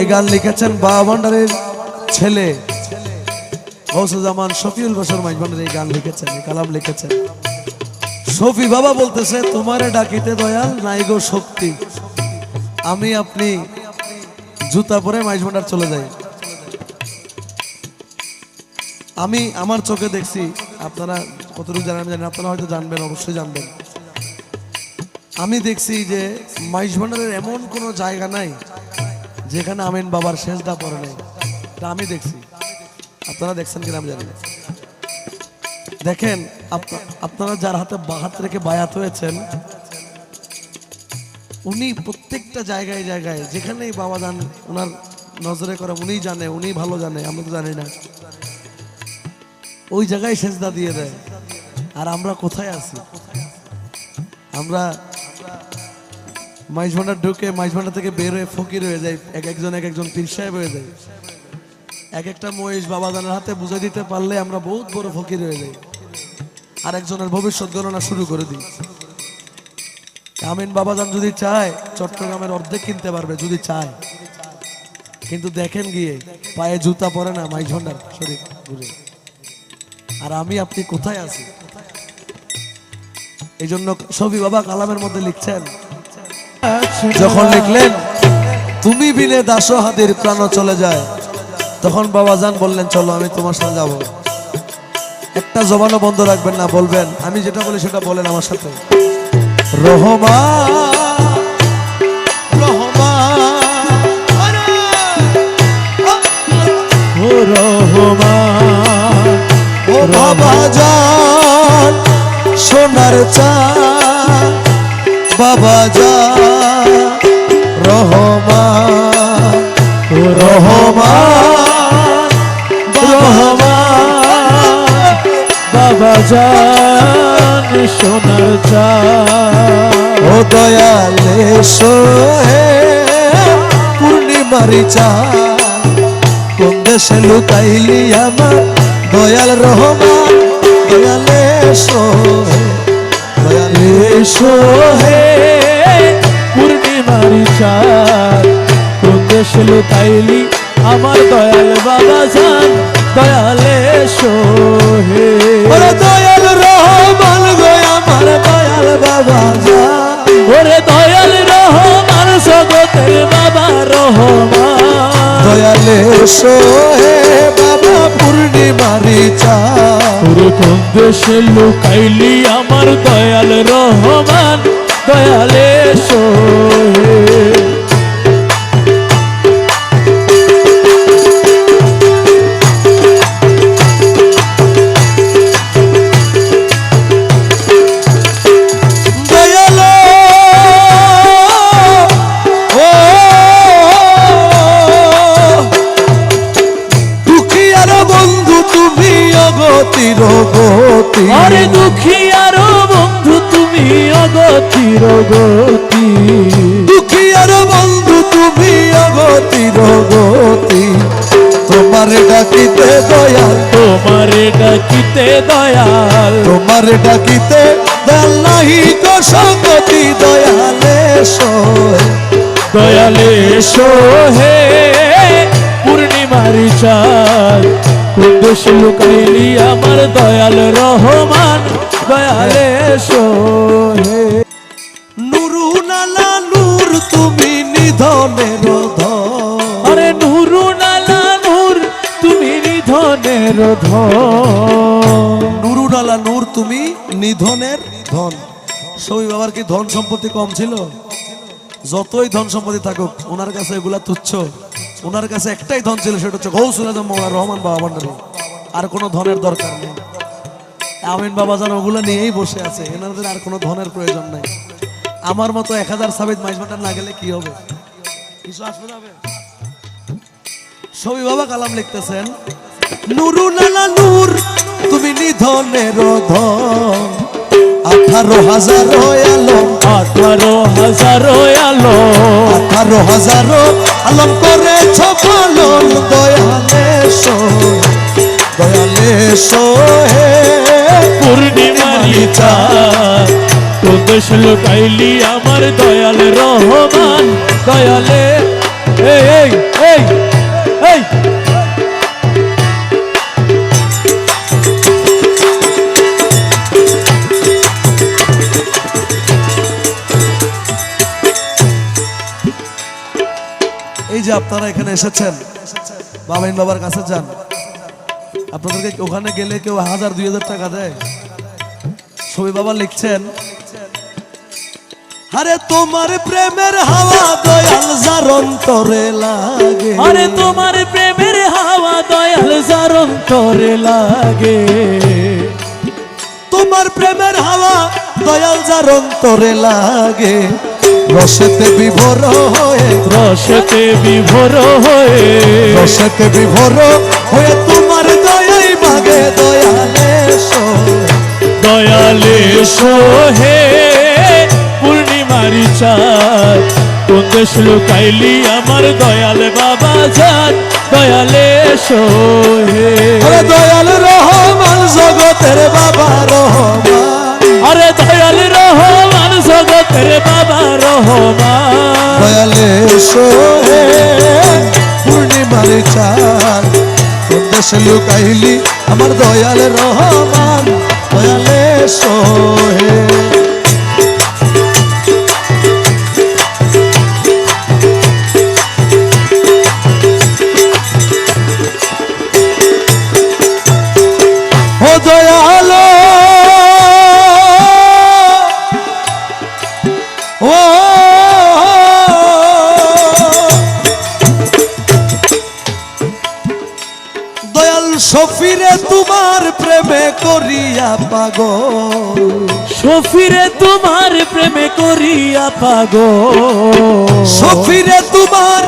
এই গান লিখেছেন বাবা ভান্ডারের ছেলে। গৌসুজ্জামান শফিউল বসর মাইজ ভান্ডার এই গান লিখেছেন কালাম লিখেছেন। শফি বাবা বলতেছে তোমারে ডাকিতে দয়াল নাই গো শক্তি। আমি আপনি জুতা পরে মাইজ ভান্ডার চলে যাই। আমি আমার চোখে দেখছি আপনারা কতটুকু জানেন আমি জানি না, আপনারা হয়তো জানবেন অবশ্যই জানবেন। আমি দেখছি যে মাইজ ভান্ডারের এমন কোনো জায়গা নাই যেখানে আমিন বাবার শেষদা পড়ে নেই, তা আমি দেখছি। আপনারা দেখছেন কিনা আমি জানি না। দেখেন আপনারা যার হাতে বা- হাত রেখে বায়াত হয়েছেন, উনি প্রত্যেকটা জায়গায় জায়গায়, যেখানেই বাবা যান, ওনার নজরে করে উনিই জানে উনি ভালো জানে, আমরা তো জানি না। ওই জায়গায় সেজদা দিয়ে দেয়। আর আমরা কোথায় আছি? আমরা মাইজ ভান্ডার ঢুকে মাইজ ভান্ডার থেকে বের হয়ে ফকির হয়ে যায়। এক একজন এক একজন পীর সাহেব হয়ে যায়। এক একটা মহিষ বাবাজানের হাতে বুঝে দিতে পারলে আমরা বহুত বড় ফকির হয়ে যাই। আর একজনের ভবিষ্যৎ গণনা শুরু করে দিই। আমিন বাবাজান যদি চায়, চট্টগ্রামের অর্ধেক কিনতে পারবে, যদি চায়। কিন্তু দেখেন গিয়ে, পায়ে জুতা পরে না মাইজ ভান্ডার শরীর ঘুরে। আর আমি, আপনি কোথায় আছি এই জন্য সবই বাবা কালামের মধ্যে লিখছেন যখন লিখলেন, তুমি বিনে দাস হাতির প্রাণ চলে যায়। তখন বাবা যান বললেন, চলো, আমি তোমার সাথে যাব। একটা জবানও বন্ধ রাখবেন না, বলবেন, আমি যেটা বলি সেটা বলেন আমার সাথে। রহমা সোনার চা দয়ালে সোহে পূর্ণিমারি চা কোন দেশে লুকাইলি আমার দয়াল রহমান? দয়ালে সোহে দয়ালে এসো হে পূর্ণিমারি চাঁদ। কোন দেশে লুকাইলি আমার দয়াল বাবা জান? দয়াল এসো দয়াল বাবা যা। ওরে দয়াল রহমান জগতের বাবা রহমান। দয়ালে সোহে বাবা পূর্ণিমারি চা। কোন দেশে লুকাইলি আমার দয়াল রহমান দয়াল গতি আরে দুঃখী আরও বন্ধু তুমি অগতির গতি দুঃখিয়ার বন্ধু তুমি অগতির গতি তোমার ডাকিতে দয়াল। তোমারে ডাকিতে দয়াল। তোমার ডাকিতে দয়াল নাহি তো সঙ্গতি দয়ালে সয় দয়ালে সোহে পূর্ণিমারি চাঁদ। কুন্দুস লুকাইলি আমার দয়াল রহমান দয়ালে সোহে নুরু নালা নূর তুমি নিধনের ধন আরে নুরু নালা নূর তুমি নিধনের ধন নুরু নালা নূর তুমি নিধনের ধন। সবই বাবার কি ধন সম্পত্তি কম ছিল? যতই ধন সম্পত্তি থাকুক ওনার কাছে এগুলা তুচ্ছ। ওনার কাছে একটাই ধন ছিল, সেটা হচ্ছে গৌসুল আজম মৌলা রহমান বাবা ভান্ডারী আর কোনো ধনের দরকার নেই। আমিন বাবা জান ওগুলো নিয়েই বসে আছে, এনাদের আর কোনো ধনের প্রয়োজন নাই। আমার মতো এক হাজার সাবিত মাইজ ভান্ডার না গেলে কি হবে? কিছু আসবে না সবই বাবা কালাম লিখতেছেন, নুরু নানা নূর, তুমি নিধনের ধন। আঠারো হাজার আলম। আঠারো হাজার আলো আঠারো হাজার আলম করেছ পালন দয়ালে পূর্ণিমারি চাঁদ লুকাইলি আমার দয়াল রহমান। দয়ালে এই এই। এই যে আপনারা এখানে এসেছেন বাবাইন বাবার কাছে যান। আপনাদেরকে ওখানে গেলে কেউ হাজার দুই হাজার টাকা দেয়। ছবি বাবা লিখছেন। আরে তোমার প্রেমের হাওয়া দয়াল যার অন্তরে লাগে। আরে তোমার প্রেমের হাওয়া দয়াল যার অন্তরে লাগে। তোমার প্রেমের হাওয়া দয়াল যার অন্তরে লাগে। রসেতে বিভোর হয়ে রসতে বিভোর হয়ে রসেতে বিভোর হয়ে তোমার দয়াই মাগে দয়ালে দয়ালে সোহে পূর্ণিমারি চাঁদ। কোন দেশ লুকাইলি আমার দয়াল বাবা যান দয়ালে সোহে দয়াল রহমান জগতের বাবা সোহে পূর্ণিমার চাঁদ। কোন দেশে লুকাইলি আমার দয়াল রহমান। দয়ালে সোহে দয়ালো করিয়া পাগল। সফিরে তোমার প্রেমে করিয়া পাগল। সফিরে তোমার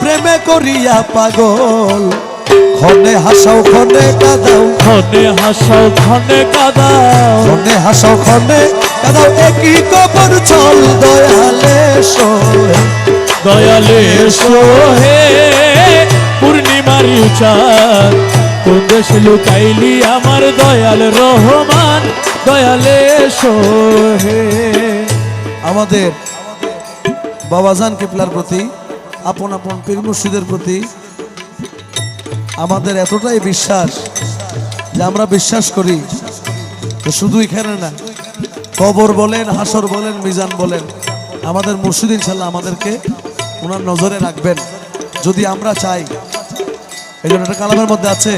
প্রেমে করিয়া পাগল। খনে হাসাও খনে কাদাও। খনে হাসাও খনে কাদাও। খনে হাসাও খনে কাদাও। একই কবর চল দয়ালে সোহে? দয়ালে সোহে পূর্ণিমারি চাঁদ কোন দেশ লুকাইলি আমার দয়াল রহমান? দয়ালে সোহে আমাদের বাবাজান কেপলার প্রতি, আপন আপন পীর মুর্শিদের প্রতি আমাদের এতটাই বিশ্বাস যে আমরা বিশ্বাস করি শুধু এখানে না, কবর বলেন, হাসর বলেন, মিজান বলেন, আমাদের মুর্শিদ ইনশাল্লাহ আমাদেরকে ওনার নজরে রাখবেন। যদি আমরা চাই এই জন্য একটা কালামের মধ্যে আছে